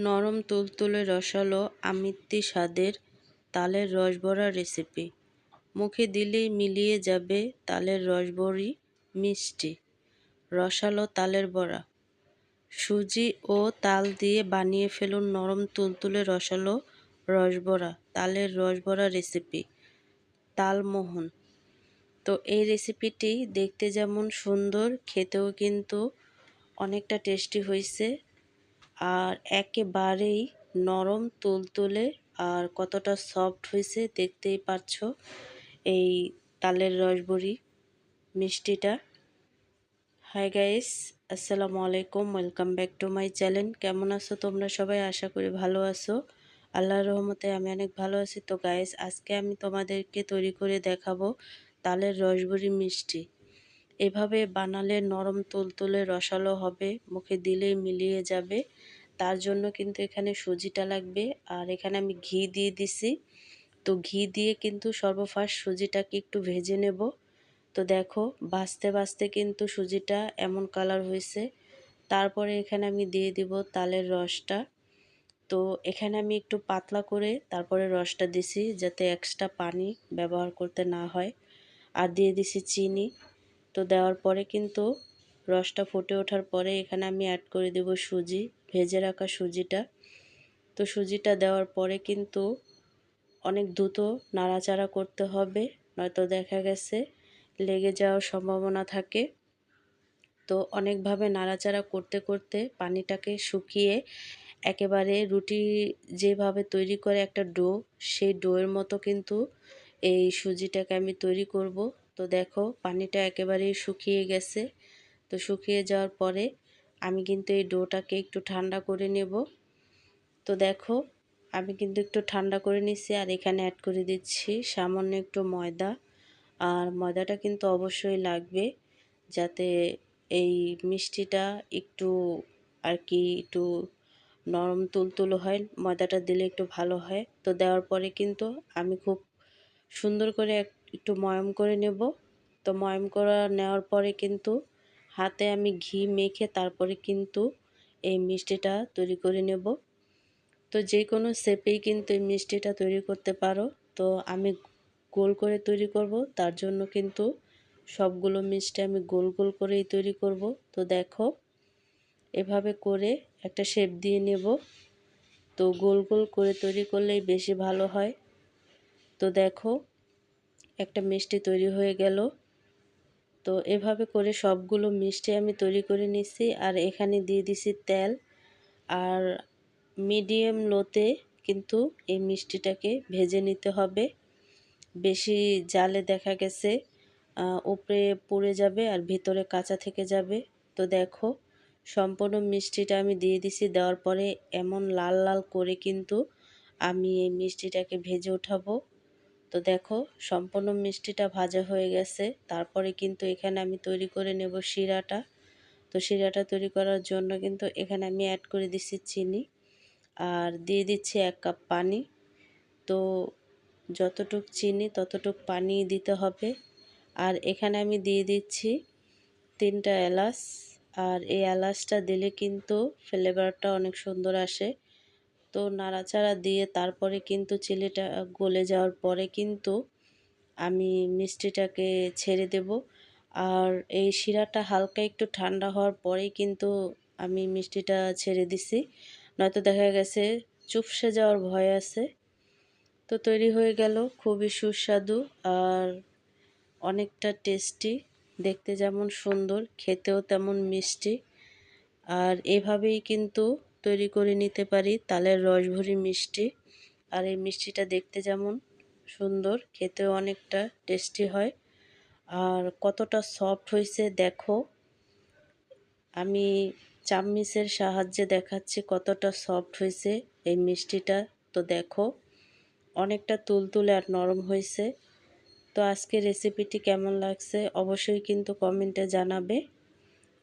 নরম তুলতুলে রসালো আমিত্তি স্বাদের তালের রসবড়া রেসিপি। মুখে দিলেই মিলিয়ে যাবে তালের রসবড়ি মিষ্টি। রসালো তালের বড়া। সুজি ও তাল দিয়ে বানিয়ে ফেলুন নরম তুলতুলে রসালো রসবড়া তালের রসবড়া রেসিপি। তালমোহন। তো এই রেসিপিটি দেখতে যেমন সুন্দর, খেতেও কিন্তু অনেকটা টেস্টি হয়েছে আর একেবারেই নরম তুলতুলে আর কতটা সফট হয়েছে দেখতেই পাচ্ছ এই তালের রসবড়ি মিষ্টিটা। হাই গাইস আসসালামু আলাইকুম welcome back to my channel কেমন আছো তোমরা সবাই? আশা করি ভালো আছো। আল্লাহর রহমতে আমি অনেক ভালো আছি। তো গাইস আজকে আমি তোমাদেরকে তৈরি করে দেখাবো তালের রসবড়ি মিষ্টি। এভাবে বানালে নরম তুলতুলে রসালো হবে, মুখে দিলেই মিলিয়ে যাবে। তার জন্য কিন্তু এখানে সুজিটা লাগবে। আর এখানে আমি ঘি দিয়ে দিছি। তো ঘি দিয়ে কিন্তু সর্বফার্স্ট সুজিটাকে একটু ভেজে নেব। তো দেখো, বাঁচতে বাঁচতে কিন্তু সুজিটা এমন কালার হয়েছে। তারপরে এখানে আমি দিয়ে দিব তালের রসটা। তো এখানে আমি একটু পাতলা করে তারপরে রসটা দিছি যাতে এক্সট্রা পানি ব্যবহার করতে না হয়। আর দিয়ে দিছি চিনি। তো দেওয়ার পরে কিন্তু রসটা ফুটে ওঠার পরে এখানে আমি অ্যাড করে দেব সুজি। ভেজে রাখা সুজিটা। তো সুজিটা দেওয়ার পরে কিন্তু অনেক দ্রুত নাড়াচাড়া করতে হবে, নয়তো দেখা গেছে লেগে যাওয়ার সম্ভাবনা থাকে। তো অনেকভাবে নাড়াচাড়া করতে করতে পানিটাকে শুকিয়ে একেবারে রুটি যেভাবে তৈরি করে একটা ডো, সেই ডোয়ের মতো কিন্তু এই সুজিটাকে আমি তৈরি করব। তো দেখো পানিটা একেবারেই শুকিয়ে গেছে। তো শুকিয়ে যাওয়ার পরে আমি কিন্তু এই ডোটাকে একটু ঠান্ডা করে নেব। তো দেখো, আমি কিন্তু একটু ঠান্ডা করে নিচ্ছি আর এখানে অ্যাড করে দিচ্ছি সামান্য একটু ময়দা। আর ময়দাটা কিন্তু অবশ্যই লাগবে যাতে এই মিষ্টিটা একটু আর কি একটু নরম তুলতুলো হয়, ময়দাটা দিলে একটু ভালো হয়। তো দেওয়ার পরে কিন্তু আমি খুব সুন্দর করে একটু ময়ম করে নেব। তো ময়ম করা, নেওয়ার পরে কিন্তু হাতে আমি ঘি মেখে তারপরে কিন্তু এই মিষ্টিটা তৈরি করে নেব। তো যে কোনো শেপেই কিন্তু এই মিষ্টিটা তৈরি করতে পারো। তো আমি গোল করে তৈরি করব, তার জন্য কিন্তু সবগুলো মিষ্টি আমি গোল গোল করেই তৈরি করব। তো দেখো, এভাবে করে একটা শেপ দিয়ে নেব। তো গোল গোল করে তৈরি করলেই বেশি ভালো হয়। তো দেখো, একটা মিষ্টি তৈরি হয়ে গেল। তো এভাবে করে সবগুলো মিষ্টি আমি তৈরি করে নিছি। আর এখানে দিয়ে দিছি তেল। আর মিডিয়াম লোতে কিন্তু এই মিষ্টিটাকে ভেজে নিতে হবে। বেশি জালে দেখা গেছে উপরে পুড়ে যাবে আর ভিতরে কাঁচা থেকে যাবে। তো দেখো, সম্পূর্ণ মিষ্টিটা আমি দিয়ে দিছি। দেওয়ার পরে এমন লাল লাল করে কিন্তু আমি এই মিষ্টিটাকে ভেজে উঠাবো। তো দেখো, সম্পূর্ণ মিষ্টিটা ভাজা হয়ে গেছে। তারপরে কিন্তু এখানে আমি তৈরি করে নেব শিরাটা। তো শিরাটা তৈরি করার জন্য কিন্তু এখানে আমি অ্যাড করে দিচ্ছি চিনি। আর দিয়ে দিচ্ছি এক কাপ পানি। তো যতটুক চিনি, ততটুক পানি দিতে হবে। আর এখানে আমি দিয়ে দিচ্ছি তিনটা এলাচ। আর এই এলাচটা দিলে কিন্তু ফ্লেভারটা অনেক সুন্দর আসে। তো নাড়াচাড়া দিয়ে তারপরে কিন্তু চিলিটা গলে যাওয়ার পরে কিন্তু আমি মিষ্টিটাকে ছেড়ে দেব। আর এই শিরাটা হালকা একটু ঠান্ডা হওয়ার পরেই কিন্তু আমি মিষ্টিটা ছেড়ে দিছি। নয়তো দেখা গেছে চুপসে যাওয়ার ভয় আছে। তো তৈরি হয়ে গেল, খুবই সুস্বাদু আর অনেকটা টেস্টি। দেখতে যেমন সুন্দর, খেতেও তেমন মিষ্টি। আর এভাবেই কিন্তু তৈরি করে নিতে পারি। তালের রসভরি মিষ্টি। আর এই মিষ্টিটা দেখতে যেমন সুন্দর, খেতেও অনেকটা টেস্টি হয়। আর কতটা সফট হয়েছে দেখো। আমি চামমিচের সাহায্যে দেখাচ্ছি কতটা সফট হয়েছে এই মিষ্টিটা। তো দেখো, অনেকটা তুলতুলে আর নরম হয়েছে। তো আজকে রেসিপিটি কেমন লাগছে অবশ্যই কিন্তু কমেন্টে জানাবে।